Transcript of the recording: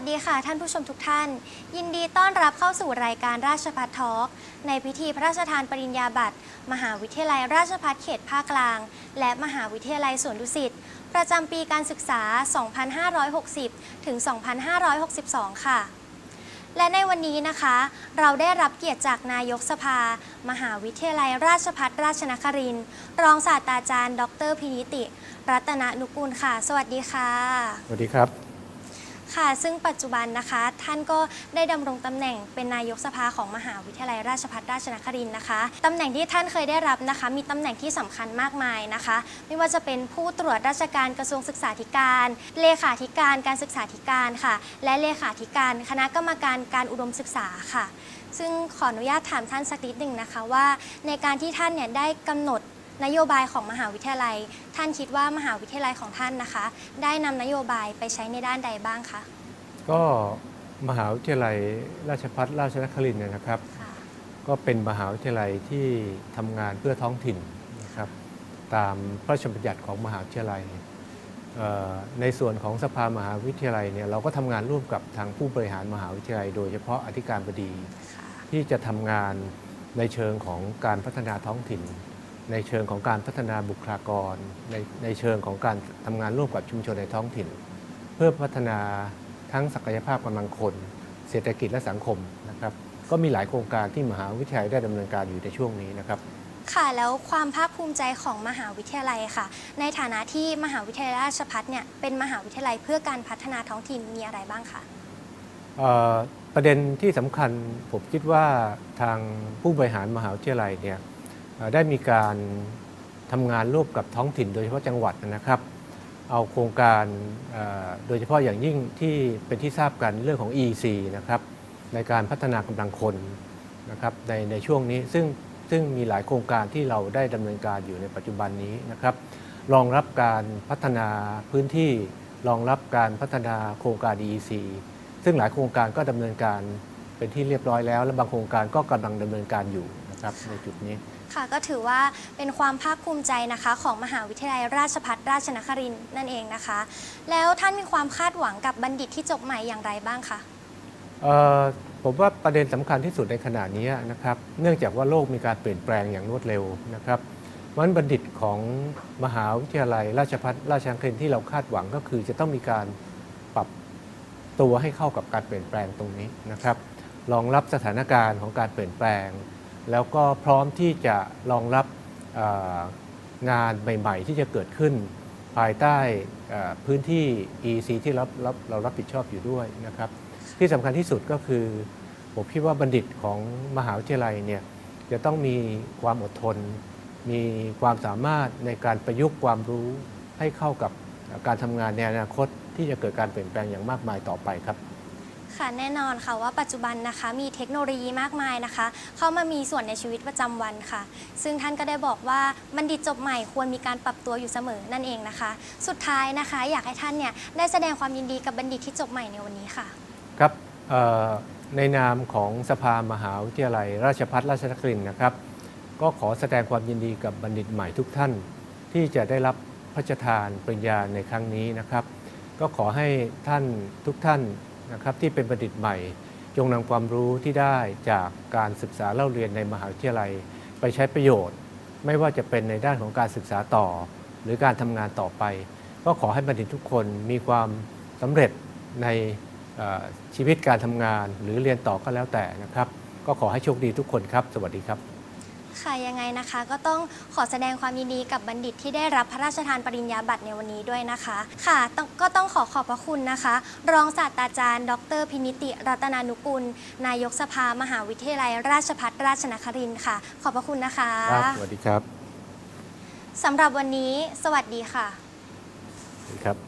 สวัสดีค่ะท่านผู้ชมทุกท่าน ยินดีต้อนรับเข้าสู่รายการราชพัฒทอล์กในพิธีพระราชทานปริญญาบัตรมหาวิทยาลัยราชพัฒเขตภาคกลาง และมหาวิทยาลัยสวนดุสิตประจำปีการศึกษา 2560 ถึง 2562 ค่ะ และในวันนี้นะคะ เราได้รับเกียรติจากนายกสภา มหาวิทยาลัยราชพัฒราชนครินทร์รองศาสตราจารย์ ดรพินิติ รัตนนุกูลค่ะ สวัสดีค่ะ สวัสดีครับ ค่ะ ซึ่งปัจจุบันนะคะ ท่านก็ได้ดำรงตำแหน่งเป็นนายกสภาของมหาวิทยาลัยราชภัฏราชนครินทร์นะคะตำแหน่งที่ท่านเคยได้รับนะคะ มีตำแหน่งที่สำคัญมากมายนะคะ ไม่ว่าจะเป็นผู้ตรวจราชการกระทรวงศึกษาธิการ เลขาธิการการศึกษาธิการค่ะ และเลขาธิการคณะกรรมการการอุดมศึกษาค่ะ ซึ่งขออนุญาตถามท่านสักนิดหนึ่งนะคะว่า ในการที่ท่านเนี่ยได้กำหนด นโยบายของมหาวิทยาลัย ท่านคิดว่ามหาวิทยาลัยของท่านนะคะ ได้นำนโยบายไปใช้ในด้านใดบ้างคะก็มหาวิทยาลัยราชภัฏราชนครินทร์เนยนะครับ ค่ะก็เป็นมหาวิทยาลัยที่ทำงานเพื่อท้องถิ่นนะครับตามพระราชบัญญัติของมหาวิทยาลัยเอ่อในส่วนของสภามหาวิทยาลัยเนี่ยเราก็ทำงานร่วมกับทางผู้บริหารมหาวิทยาลัย โดยเฉพาะอธิการบดี ค่ะที่จะทำงานในเชิงของการพัฒนาท้องถิ่น ในเชิงของการพัฒนาบุคลากร ในในเชิงของการทำงานร่วมกับชุมชนในท้องถิ่น เพื่อพัฒนาทั้งศักยภาพกำลังคน เศรษฐกิจและสังคมนะครับก็มีหลายโครงการที่มหาวิทยาลัยได้ดำเนินการอยู่ในช่วงนี้นะครับค่ะแล้วความภาคภูมิใจของมหาวิทยาลัยค่ะ ในฐานะที่มหาวิทยาลัยราชภัฏเนี่ยเป็นมหาวิทยาลัยเพื่อการพัฒนาท้องถิ่นมีอะไรบ้างคะเอ่อประเด็นที่สำคัญผมคิดว่าทางผู้บริหารมหาวิทยาลัยเนี่ยเอ่อ ได้มีการทำงานร่วมกับท้องถิ่น โดยเฉพาะจังหวัดนะครับ เอาโครงการโดยเฉพาะอย่างยิ่งที่เป็นที่ทราบกันเรื่องของ EC นะครับในการพัฒนากำลังคนนะครับในในช่วงนี้ซึ่งซึ่งมีหลายโครงการที่เราได้ดำเนินการอยู่ในปัจจุบันนี้นะครับ รองรับการพัฒนาพื้นที่รองรับการพัฒนาโครงการ EC ซึ่งหลายโครงการก็ดำเนินการเป็นที่เรียบร้อยแล้ว และบางโครงการก็กำลังดำเนินการอยู่นะครับในจุดนี้ ค่ะก็ถือว่าเป็นความภาคภูมิใจนะคะของมหาวิทยาลัยราชภัฏราชนครินทร์นั่นเองนะคะ แล้วท่านมีความคาดหวังกับบัณฑิตที่จบใหม่อย่างไรบ้างคะเอ่อผมว่าประเด็นสำคัญที่สุดในขณะนี้นะครับ เนื่องจากว่าโลกมีการเปลี่ยนแปลงอย่างรวดเร็วนะครับเพราะฉะนั้นบัณฑิตของมหาวิทยาลัย ราชภัฏราชนครินทร์ที่เราคาดหวังก็คือจะต้องมีการปรับตัวให้เข้ากับการเปลี่ยนแปลงตรงนี้นะครับรองรับสถานการณ์ของการเปลี่ยนแปลง แล้วก็พร้อมที่จะรองรับงานใหม่ ๆ ที่จะเกิดขึ้น ภายใต้พื้นที่ EC ที่รับรับเรารับผิดชอบอยู่ด้วยนะครับ ที่สำคัญที่สุดก็คือ ผมคิดว่าบัณฑิตของมหาวิทยาลัยเนี่ยจะต้องมีความอดทน มีความสามารถในการประยุกต์ความรู้ให้เข้ากับการทำงานในอนาคตที่จะเกิดการเปลี่ยนแปลงอย่างมากมายต่อไปครับ ค่ะแน่นอนค่ะว่าปัจจุบันนะคะมีเทคโนโลยีมากมายนะคะ เข้ามามีส่วนในชีวิตประจำวันค่ะ ซึ่งท่านก็ได้บอกว่าบัณฑิตจบใหม่ควรมีการปรับตัวอยู่เสมอนั่นเองนะคะ สุดท้ายนะคะอยากให้ท่านเนี่ยได้แสดงความยินดีกับบัณฑิตที่จบใหม่ในวันนี้ค่ะครับในนามของสภามหาวิทยาลัย ราชภัฏราชนครินนะครับ ก็ขอแสดงความยินดีกับบัณฑิตใหม่ทุกท่าน ที่จะได้รับพระราชทานปริญญาในครั้งนี้นะครับ ก็ขอให้ท่านทุกท่าน นะครับที่เป็นบัณฑิตใหม่ จงนำความรู้ที่ได้จากการศึกษาเล่าเรียนในมหาวิทยาลัย ไปใช้ประโยชน์ ไม่ว่าจะเป็นในด้านของการศึกษาต่อ หรือการทำงานต่อไป ก็ขอให้บัณฑิตทุกคนมีความสำเร็จในชีวิตการทำงานหรือเรียนต่อก็แล้วแต่นะครับ ก็ขอให้โชคดีทุกคนครับ สวัสดีครับ ค่ะยังไงนะคะ ก็ต้องขอแสดงความยินดีกับบัณฑิตที่ได้รับพระราชทานปริญญาบัตรในวันนี้ด้วยนะคะ ค่ะต้องก็ต้องขอขอบพระคุณนะคะ รองศาสตราจารย์ ดร พินิติ รัตนานุกุล นายกสภามหาวิทยาลัย ราชภัฏราชนครินทร์ค่ะ ขอบพระคุณนะคะครับสวัสดีครับสำหรับวันนี้ สวัสดีค่ะสวัสดีครับ